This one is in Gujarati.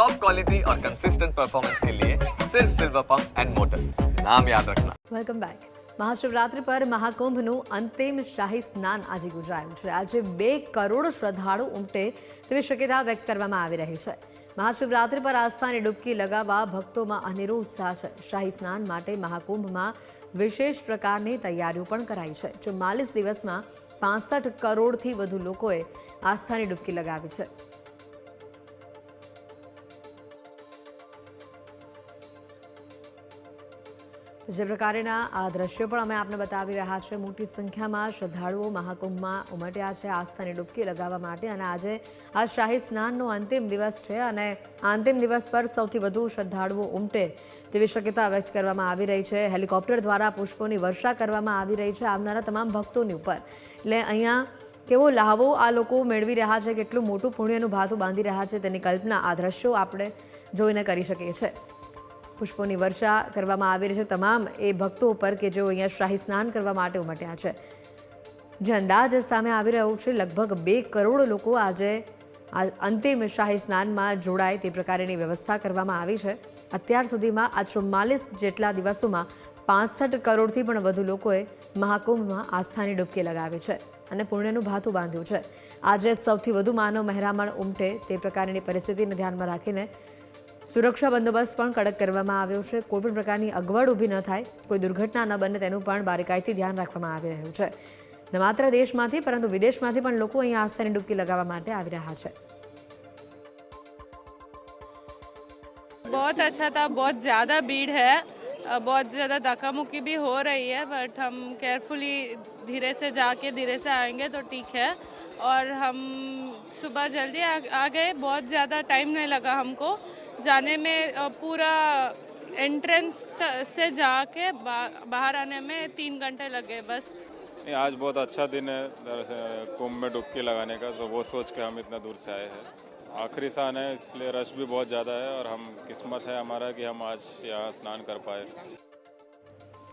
टॉप क्वालिटी और कंसिस्टेंट परफॉर्मेंस के लिए सिर्फ सिल्वर पंप एंड मोटर्स नाम याद रखना વેલકમ બેક મહાશિવરાત્રિ પર મહાકુંભનું અંતિમ શાહી સ્નાન આજે યોજાયું છે આજે બે કરોડ શ્રદ્ધાળુ ઉમટે તેવી શક્યતા વ્યક્ત કરવામાં આવી રહી છે મહાશિવરાત્રિ પર આસ્થાની ડૂબકી લગાવવા ભક્તોમાં અનેરો ઉત્સાહ છે શાહી સ્નાન માટે મહાકુંભમાં વિશેષ પ્રકારની તૈયારીઓ પણ કરાઈ છે ચુમ્માલીસ દિવસમાં પાસઠ કરોડથી વધુ લોકોએ આસ્થાની ડૂબકી લગાવી છે જે પ્રકારના આ દ્રશ્યો પણ અમે આપને બતાવી રહ્યા છે. મોટી સંખ્યામાં શ્રદ્ધાળુઓ મહાકુંભમાં ઉમટ્યા છે. આસ્થાની ડૂબકી લગાવવા માટે અને આજે આ શાહી સ્નાનનો અંતિમ દિવસ છે અને આ અંતિમ દિવસ પર સૌથી વધુ શ્રદ્ધાળુઓ ઉમટે તેવી શક્યતા વ્યક્ત કરવામાં આવી રહી છે. હેલિકોપ્ટર દ્વારા પુષ્પોની વર્ષા કરવામાં આવી રહી છે આવનારા તમામ ભક્તોની ઉપર. એટલે અહીંયા કેવો લાહવો આ લોકો મેળવી રહ્યા છે, કેટલું મોટું પુણ્યનું ભાતું બાંધી રહ્યા છે તેની કલ્પના આ દ્રશ્યો આપણે જોઈને કરી શકીએ છીએ. પુષ્પોની વર્ષા કરવામાં આવી રહી છે. તમામ એ ભક્તો ઉપર કે જેઓ અહીંયા શાહી સ્નાન કરવા માટે ઉમટ્યા છે. જે અંદાજ સામે આવી રહ્યો છે. લગભગ બે કરોડ લોકો આજે આ અંતિમ શાહી સ્નાનમાં જોડાય તે પ્રકારની વ્યવસ્થા કરવામાં આવી છે. અત્યાર સુધીમાં આ ચુમ્માલીસ જેટલા દિવસોમાં પાસઠ કરોડથી પણ વધુ લોકોએ મહાકુંભમાં આસ્થાની ડૂબકી લગાવી છે અને પુણ્યનું ભાથું બાંધ્યું છે. આજે સૌથી વધુ માનવ મહેરામણ ઉમટે તે પ્રકારની પરિસ્થિતિને ધ્યાનમાં રાખીને સુરક્ષા બંદોબસ્ત પણ કડક કરવામાં આવ્યો છે કોઈ પણ પ્રકારની અગવડ ઊભી ન થાય કોઈ દુર્ઘટના ન બને તેનું પણ બારીકાઈથી ધ્યાન રાખવામાં આવી રહ્યું છે ન માત્ર દેશમાંથી પરંતુ વિદેશમાંથી પણ લોકો અહીંયા આસ્થાની ડૂબકી લગાવવા માટે આવી રહ્યા છે बहुत अच्छा था बहुत ज़्यादा भीड़ है अ, बहुत ज़्यादा धक्का मुक्की भी हो रही है बट हम केयरफुली धीरे से जाके धीरे से आएंगे तो ठीक है और हम सुबह जल्दी आ, आ गए बहुत ज़्यादा टाइम नहीं लगा हमको जाने में पूरा एंट्रेंस से जाके बा, बाहर आने में तीन घंटे लगे बस। नहीं आज बहुत अच्छा दिन है कुंभ में डुबकी लगाने का तो वो सोच के हम इतना दूर से आए हैं। आखिरी सान है इसलिए रश भी बहुत ज़्यादा है और हम किस्मत है हमारा कि हम आज यहाँ स्नान कर पाए।